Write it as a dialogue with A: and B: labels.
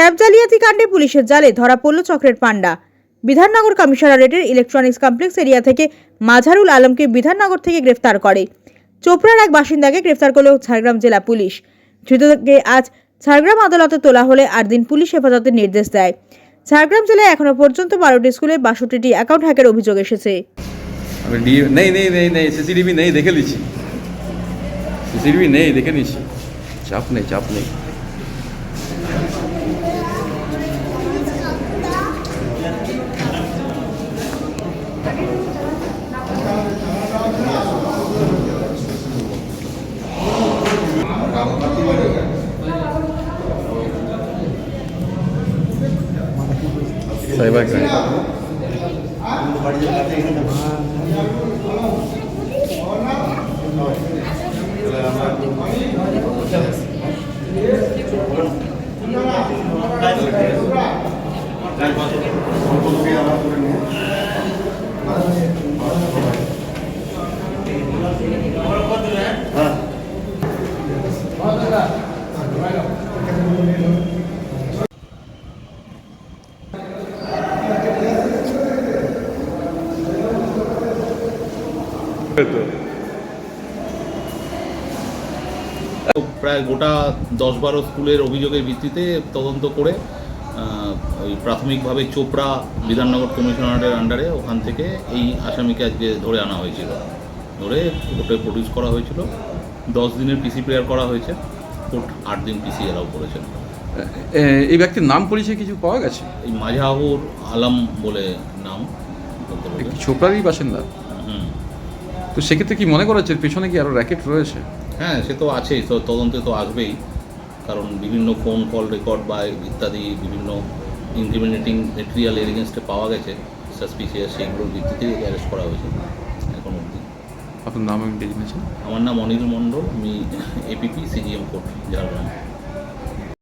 A: Tab জালিয়াতি কাণ্ডে পুলিশের জালে, ধরা পড়ল চক্রের পাণ্ডা। বিধাননগর কমিশনারেটের ইলেকট্রনিক্স কমপ্লেক্স এরিয়া থেকে মাঝারুল আলমকে বিধাননগর থেকে গ্রেফতার করে। চোপড়ার এক বাসিন্দাকে গ্রেফতার করল ঝাড়গ্রাম জেলা পুলিশ। ধৃতকে আজ ঝাড়গ্রাম আদালতে তোলা হলে আর দিন পুলিশ হেফাজতের নির্দেশ দেয়। ঝাড়গ্রাম জেলায় এখনও পর্যন্ত বারোটি স্কুলে বাষট্টিটি অ্যাকাউন্ট হ্যাকের অভিযোগ এসেছে।
B: চাপ নেই চাপ নেই। ಸಾಹೇಬಾಗ Thank you. Это.
C: প্রায় গোটা দশ বারো স্কুলের অভিযোগের ভিত্তিতে তদন্ত করে ওই প্রাথমিকভাবে চোপড়া বিধাননগর কমিশনারের আন্ডারে ওখান থেকে এই আসামিকে আজকে ধরে আনা হয়েছিল। ধরে কোর্টে প্রডিউস করা হয়েছিল। দশ দিনের পিসি প্রেয়ার করা হয়েছে। কোর্ট আট দিন পিসি অ্যালাউ করেছেন।
B: এই ব্যক্তির নাম পরিচয় কিছু পাওয়া গেছে?
C: এই মাঝাহুর আলম বলে নাম।
B: ছোকরারই বাসিন্দা?
C: হুম।
B: তো সেক্ষেত্রে কি মনে করা হচ্ছে পেছনে কি আরও র্যাকেট রয়েছে?
C: হ্যাঁ সে তো আছেই তো তদন্তে তো আসবেই। কারণ বিভিন্ন ফোন কল রেকর্ড বা ইত্যাদি বিভিন্ন ইনক্রিমিনেটিং মেটেরিয়াল এর এগেনস্টে পাওয়া গেছে সাসপিসিয়াস সেইগুলোর ভিত্তিতে অ্যারেস্ট করা হয়েছে এখন অবধি।
B: আপনার নাম আমি
C: আমার নাম অনিল মণ্ডল আমি এপিপি সিজিএম কোর্ট ঝাড়গ্রাম